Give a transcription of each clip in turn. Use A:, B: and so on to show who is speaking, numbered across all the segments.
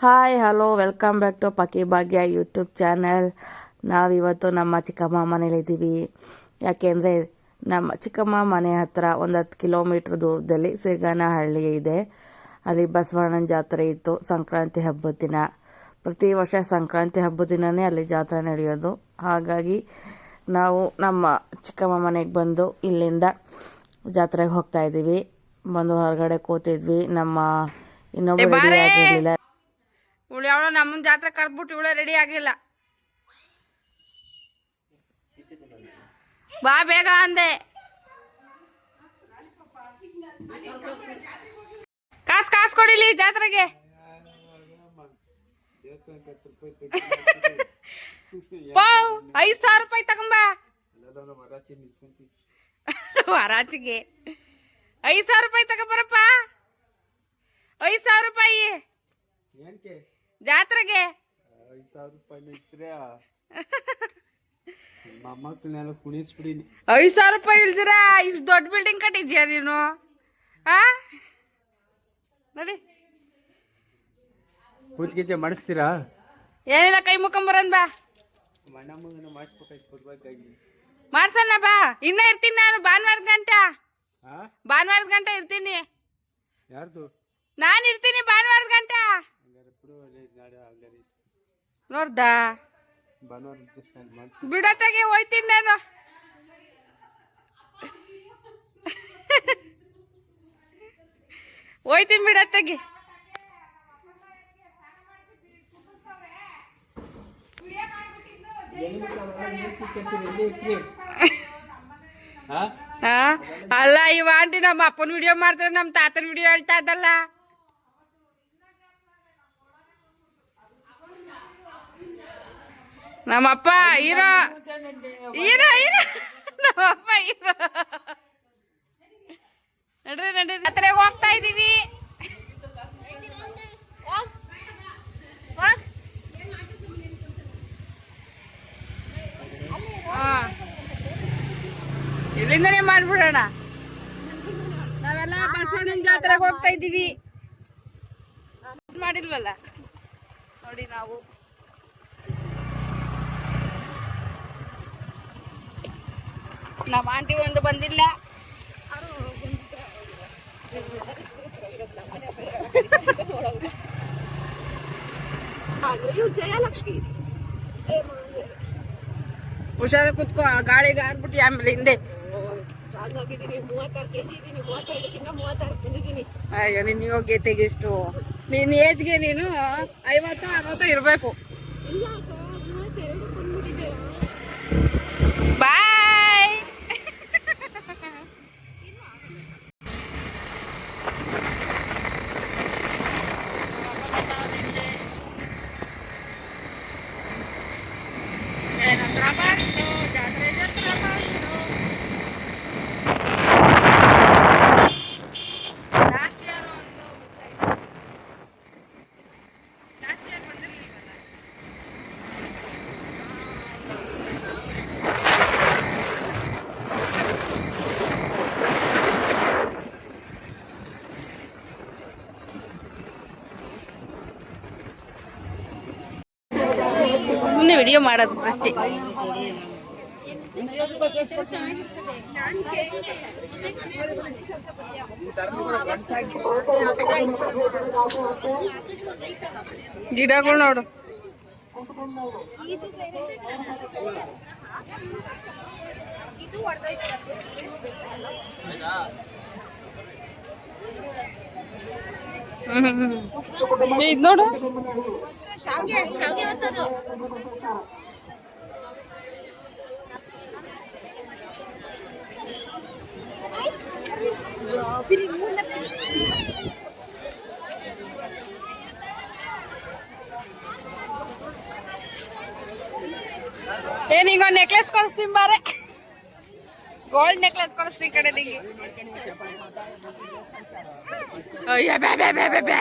A: Hi hello welcome back to Pakki Bhagya YouTube channel ನಾವಿವತ್ತು ನಮ್ಮ ಚಿಕ್ಕಮ್ಮ ಮನೇಲಿದ್ದೀವಿ ಯಾಕೆಂದರೆ ನಮ್ಮ ಚಿಕ್ಕಮ್ಮ ಮನೆ ಹತ್ತಿರ ಒಂದು ಹತ್ತು ಕಿಲೋಮೀಟ್ರ್ ದೂರದಲ್ಲಿ ಸಿರ್ಗಾನಹಳ್ಳಿ ಇದೆ. ಅಲ್ಲಿ ಬಸವಣ್ಣನ ಜಾತ್ರೆ ಇತ್ತು ಸಂಕ್ರಾಂತಿ ಹಬ್ಬದ ದಿನ. ಪ್ರತಿ ವರ್ಷ ಸಂಕ್ರಾಂತಿ ಹಬ್ಬದ ದಿನವೇ ಅಲ್ಲಿ ಜಾತ್ರೆ ನಡೆಯೋದು. ಹಾಗಾಗಿ ನಾವು ನಮ್ಮ ಚಿಕ್ಕಮ್ಮ ಮನೆಗೆ ಬಂದು ಇಲ್ಲಿಂದ ಜಾತ್ರೆಗೆ ಹೋಗ್ತಾ ಇದ್ದೀವಿ ಬಂದು ಹೊರಗಡೆ ಕೂತಿದ್ವಿ. ನಮ್ಮ ಇನ್ನೊಬ್ಬರು ರೆಡಿ ಆಗಿರಲಿಲ್ಲ.
B: ಇವಳು ಯಾವಳೋ ನಮ್ಮನ್ನ ಜಾತ್ರೆ ಕರೆದ್ಬಿಟ್ಟು ಇವಳೆ ರೆಡಿ ಆಗಿಲ್ಲ. ಬಾ ಬೇಗ ಅಂದೆ. ಕಾಸು ಕಾಸು ಕೊಡಿಲಿ ಜಾತ್ರೆಗೆ. ಪಾವ್ ಐದು ಸಾವಿರ ರೂಪಾಯಿ ತಗೊಂಬ. ವರಾಚಿಗೆ. ಐದು ಸಾವಿರ ರೂಪಾಯಿ ತಗೊಂಬರಪ್ಪ ಐದು ಸಾವಿರ ರೂಪಾಯಿ. ಜಾತ್ರೆಗೆ?
C: ಐದು ಸಾವಿರ ರೂಪಾಯಿ
B: ಇಳ್ದಿರಾ ಇಷ್ಟು ದೊಡ್ಡ ಬಿಲ್ಡಿಂಗ್ ಕಟ್ಟಿದ್ಯಾ ನೀನು? ಆ? ನೋಡಿ.
C: ಪೂಜೆ ಗೀಜೆ ಮಾಡಿಸ್ತೀರಾ?
B: ಏನಿಲ್ಲ ಕೈ ಮುಖಂಬರನ್ ಬಾ. ಮಾಡ್ಸಣ್ಣ ಬಾ. ಇನ್ನ ಇರ್ತೀನಿ ನಾನು ಭಾನುವಾರದ ಗಂಟ.
C: ಹಾ
B: ಭಾನುವಾರದ ಗಂಟ ಇರ್ತೀನಿ.
C: ಯಾರ್ದು?
B: ನಾನು ಇರ್ತೀನಿ ಭಾನುವಾರದ ನೋಡ್ದಾ? ಬಿಡತ್ತಾಗೆ ಹೋಯ್ತೀನಿ ನಾನು. ಹೋಯ್ತೀನಿ ಬಿಡತ್ತಾಗೆ? ಅಲ್ಲ ಇವ ಆಂಟಿ ನಮ್ಮ ಅಪ್ಪನ ವಿಡಿಯೋ ಮಾಡ್ತಾರೆ ನಮ್ಮ ತಾತನ ವಿಡಿಯೋ ಹೇಳ್ತಾ ಇದ್ದಲ್ಲ. ನಮ್ಮಪ್ಪ ಹೀರೋ ಹೀರೋ ಹೀರೋ ನಮ್ಮಪ್ಪ ಹೀರೋ ನಡ್ರಿ ನಡ್ರಿ. ಜಾತ್ರೆಗೆ ಹೋಗ್ತಾ ಇದೀವಿ. ಇಲ್ಲಿಂದನೇ ಮಾಡ್ಬಿಡೋಣ. ನಾವೆಲ್ಲ ಬಸವಣ್ಣನ ಜಾತ್ರೆಗೆ ಹೋಗ್ತಾ ಇದ್ದೀವಿ ಮಾಡಿಲ್ವಲ್ಲ? ನೋಡಿ ನಾವು. ನಮ್ಮ ಆಂಟಿ ಒಂದು ಬಂದಿಲ್ಲ. ಹುಷಾರ ಕುತ್ಕೋ ಗಾಳಿಗೆ ಹಾರ್ಬಿಟ್ಟು ಆಮೇಲೆ ಹಿಂದೆ. ಅಯ್ಯೋ ನಿನ್ನ ಯೋಗ್ಯತೆಗೆ ಎಷ್ಟು ನಿನ್ನ ಏಜ್ಗೆ ನೀನು ಐವತ್ತು ಅರವತ್ತು ಇರಬೇಕು. Bye Thank you. ಸುಮ್ಮನೆ ವಿಡಿಯೋ ಮಾಡೋದು ಅಷ್ಟೇ ಗಿಡಗಳು ನೋಡು. ಹ್ಮ್ ಇದ್ ನೋಡು. ಏ ನಿಂಗ ನೆಕ್ಲೆಸ್ ಕಳಿಸ್ತೀನಿ ಬಾರೆ. ಗೋಲ್ಡ್ ನೆಕ್ಲೆಸ್ ಕೊಡಿಸ್ತೀನಿ ಕಡೆ ನಿಂಗೆ ಅಯ್ಯ ಬೇ ಬೇ ಬೇ ಬೇ ಬೇ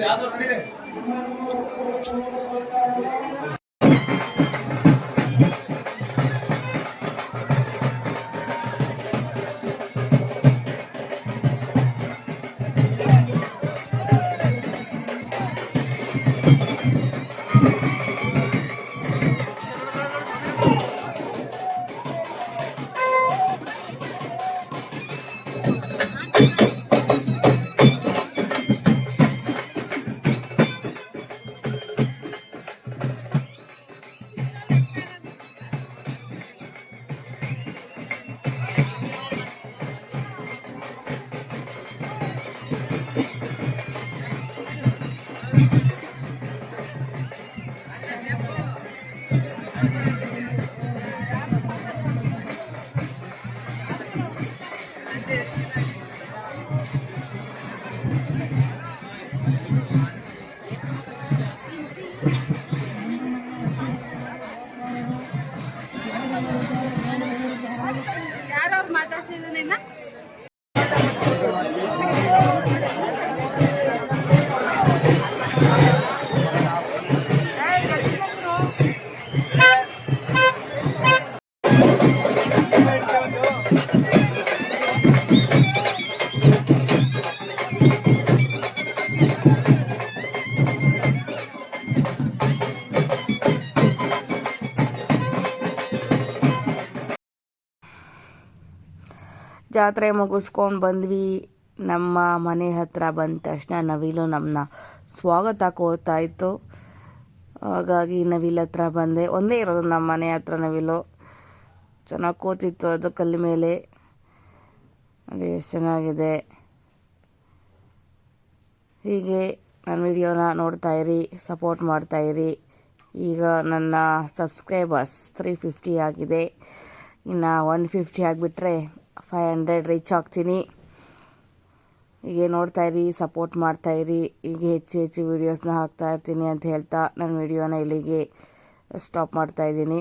B: यादव Elena
A: ಜಾತ್ರೆ ಮುಗಿಸ್ಕೊಂಡು ಬಂದ್ವಿ. ನಮ್ಮ ಮನೆ ಹತ್ರ ಬಂದ ತಕ್ಷಣ ನವಿಲು ನಮ್ಮನ್ನ ಸ್ವಾಗತ ಕೋರ್ತಾ ಹಾಗಾಗಿ ನವಿಲ್ ಹತ್ರ ಬಂದೆ. ಒಂದೇ ಇರೋದು ನಮ್ಮ ಮನೆ ಹತ್ರ ನವಿಲು. ಚೆನ್ನಾಗಿ ಕೂತಿತ್ತು ಅದು ಕಲ್ಲು ಮೇಲೆ. ನೋಡಿ ಎಷ್ಟು ಚೆನ್ನಾಗಿದೆ. ಹೀಗೆ ನನ್ನ ವಿಡಿಯೋನ ನೋಡ್ತಾ ಇರಿ, ಸಪೋರ್ಟ್ ಮಾಡ್ತಾಯಿರಿ ಈಗ ನನ್ನ ಸಬ್ಸ್ಕ್ರೈಬರ್ಸ್ ತ್ರೀ ಫಿಫ್ಟಿ ಆಗಿದೆ. ಇನ್ನು ಒನ್ ಫಿಫ್ಟಿ ಆಗಿಬಿಟ್ರೆ ಫೈವ್ ಹಂಡ್ರೆಡ್ ರೀಚ್ ಆಗ್ತೀನಿ. ಹೀಗೆ ನೋಡ್ತಾ ಇರಿ ಸಪೋರ್ಟ್ ಮಾಡ್ತಾ ಇರಿ, ಹೀಗೆ ಹೆಚ್ಚು ಹೆಚ್ಚು ವೀಡಿಯೋಸ್ನ ಹಾಕ್ತಾ ಇರ್ತೀನಿ ಅಂತ ಹೇಳ್ತಾ ನನ್ನ ವಿಡಿಯೋನ ಇಲ್ಲಿಗೆ ಸ್ಟಾಪ್ ಮಾಡ್ತಾ ಇದ್ದೀನಿ.